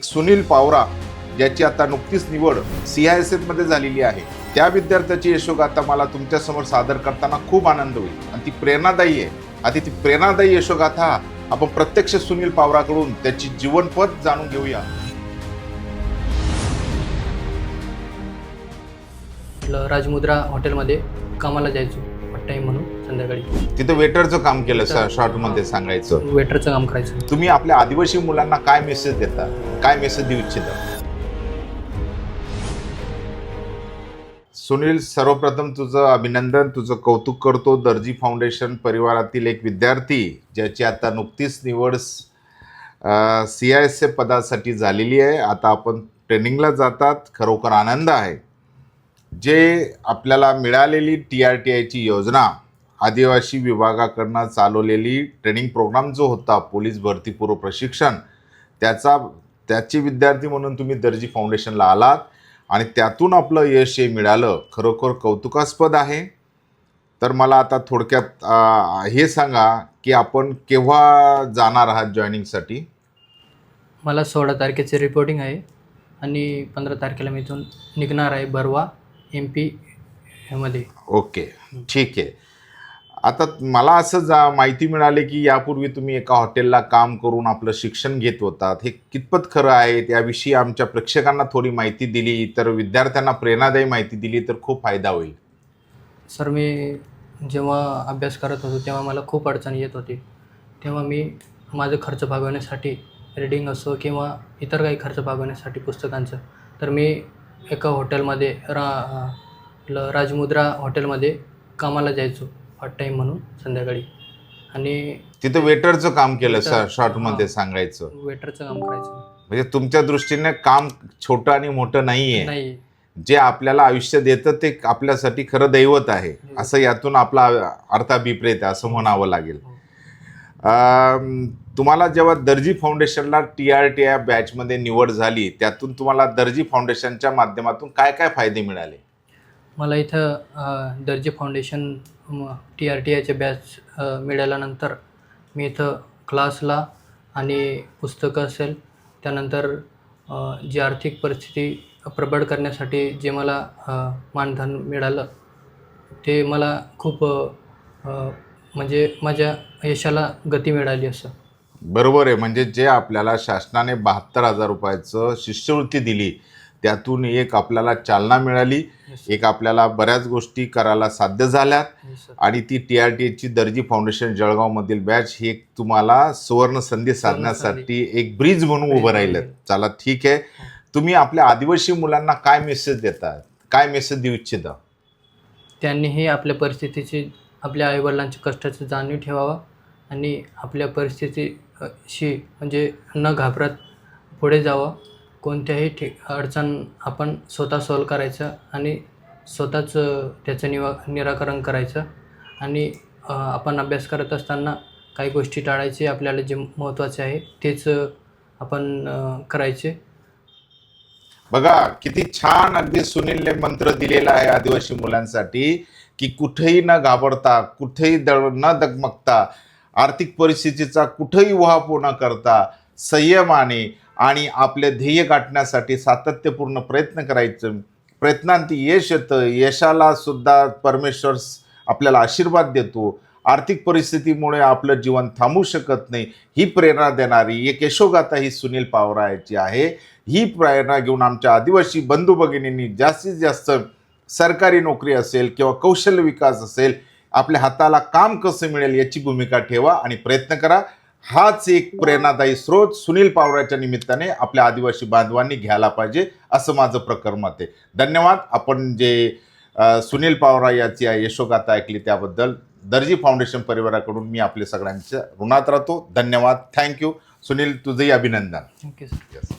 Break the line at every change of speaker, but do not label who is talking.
एक सुनील पावरा ज्याची आता नुकतीच निवड सी आय एसमध्ये झालेली आहे. त्या विद्यार्थ्याची यशोगाथा मला तुमच्यासमोर सादर करताना खूप आनंद होईल. आणि ती प्रेरणादायी आहे. आणि ती प्रेरणादायी यशोगाथा आपण प्रत्यक्ष सुनील पावराकडून त्याची जीवनपद जाणून घेऊया.
राजमुद्रा हॉटेलमध्ये कामाला जायचो. पार्ट टाईम म्हणून. संध्याकाळी.
तिथं वेटरचं काम केलं शॉर्टमध्ये सांगायचं.
वेटरचं काम करायचं.
तुम्ही आपल्या आदिवासी मुलांना काय मेसेज देता? काय मेसेज देऊ इच्छिता? सुनील सर्वप्रथम तुझं अभिनंदन तुझं कौतुक करतो. दर्जी फाउंडेशन परिवारातील एक विद्यार्थी ज्याची आता नुकतीच निवड सी आय एस पदासाठी झालेली आहे. आता आपण ट्रेनिंगला जातात. खरोखर आनंद आहे. जे आपल्याला मिळालेली टी आर टी आयची योजना आदिवासी विभागाकडनं चालवलेली ट्रेनिंग प्रोग्राम जो होता पोलीस भरतीपूर्व प्रशिक्षण त्याचा त्याचे विद्यार्थी म्हणून तुम्ही दर्जी फाउंडेशनला आलात आणि त्यातून आपलं यश हे मिळालं. खरोखर कौतुकास्पद आहे. तर मला आता थोडक्यात हे सांगा की आपण केव्हा जाणार आहात जॉईनिंगसाठी?
मला सोळा तारखेचे रिपोर्टिंग आहे आणि पंधरा तारखेला मी इथून निघणार आहे बरवा एम पी मध्ये
ओके. ठीक आहे. आता मला असं जा माहिती मिळाली की यापूर्वी तुम्ही एका हॉटेलला काम करून आपलं शिक्षण घेत होतात. हे कितपत खरं आहे? त्याविषयी आमच्या प्रेक्षकांना थोडी माहिती दिली तर विद्यार्थ्यांना प्रेरणादायी माहिती दिली तर खूप फायदा होईल.
सर मी जेव्हा अभ्यास करत होतो तेव्हा मला खूप अडचणी येत होती. तेव्हा मी माझं खर्च भागवण्यासाठी रीडिंग असो किंवा इतर काही खर्च भागवण्यासाठी पुस्तकांचं तर मी एका हॉटेलमध्ये रा राजमुद्रा हॉटेलमध्ये कामाला जायचो. पार्ट टाईम म्हणून संध्याकाळी. आणि
तिथं वेटरचं काम केलं सर शॉर्टमध्ये
हां.
सांगायचं.
वेटरचं काम करायचं.
म्हणजे तुमच्या दृष्टीने काम छोटं आणि मोठं नाहीये.
नाही.
जे आपल्याला आयुष्य देतं ते आपल्यासाठी खरं दैवत आहे. असं यातून आपला अर्थाभिप्रेत आहे असं म्हणावं लागेल. अम, तुम्हाला जेव्हा दर्जी फाउंडेशनला टी आर टी आय बॅचमध्ये निवड झाली त्यातून तुम्हाला दर्जी फाउंडेशनच्या माध्यमातून काय काय फायदे मिळाले?
मला इथं अ, Darji foundation T R T आयचे बॅच मिळाल्यानंतर मी इथं क्लासला आणि पुस्तकं असेल त्यानंतर जी आर्थिक परिस्थिती प्रबळ करण्यासाठी जे मला मानधन मिळालं ते मला खूप म्हणजे माझ्या यशाला गती मिळाली असं.
बरोबर आहे. म्हणजे जे आपल्याला शासनाने बहात्तर हजार रुपयाचं शिष्यवृत्ती दिली त्यातून एक आपल्याला चालना मिळाली. एक आपल्याला बऱ्याच गोष्टी करायला साध्य झाल्यात. आणि ती टी आर टीची दर्जी फाउंडेशन जळगावमधील बॅच ही एक तुम्हाला सुवर्ण संधी साधण्यासाठी एक ब्रिज म्हणून उभं राहिलं. चला ठीक आहे. तुम्ही आपल्या आदिवासी मुलांना काय मेसेज देतात काय मेसेज देऊ इच्छिता?
त्यांनीही आपल्या परिस्थितीची आपल्या आईवडिलांच्या कष्टाची जाणीव ठेवावं. आणि आपल्या परिस्थितीशी म्हणजे न घाबरत पुढे जावं. कोणत्याही ठि अडचण आपण स्वतः सॉल्व करायचं आणि स्वतःच त्याचं निवा निराकरण करायचं आणि आपण अभ्यास करत असताना काही गोष्टी टाळायचे आपल्याला जे महत्त्वाचे आहे तेच आपण करायचे.
बघा किती छान अगदी सुनीलने मंत्र दिलेला आहे आदिवासी मुलांसाठी की कुठेही न घाबरता कुठेही दळ न दगमगता आर्थिक परिस्थितीचा कुठेही उहापोह न करता संयमाने आणि आपले ध्येय गाठण्यासाठी सातत्यपूर्ण प्रयत्न करायचं. प्रयत्नांती यश येतं. यशाला सुद्धा परमेश्वर आपल्याला आशीर्वाद देतो. आर्थिक परिस्थितीमुळे आपलं जीवन थांबू शकत नाही. ही प्रेरणा देणारी एक यशोगाथा ही सुनील पावरायची आहे. ही प्रेरणा घेऊन आमच्या आदिवासी बंधू भगिनींनी जास्तीत जास्त सरकारी नोकरी असेल किंवा कौशल्य विकास असेल आपल्या हाताला काम कसं मिळेल याची भूमिका ठेवा आणि प्रयत्न करा. हाच एक प्रेरणादायी स्रोत सुनील पावराच्या निमित्ताने आपल्या आदिवासी बांधवांनी घ्यायला पाहिजे असं माझं प्रकर मत आहे. धन्यवाद. आपण जे सुनील पावरा याची यशोगाथा ऐकली त्याबद्दल. दर्जी फाउंडेशन परिवाराकडून मी आपले सगळ्यांच्या ऋणात राहतो. धन्यवाद. थँक्यू सुनील तुझंही अभिनंदन.
Thank you sir
Yes.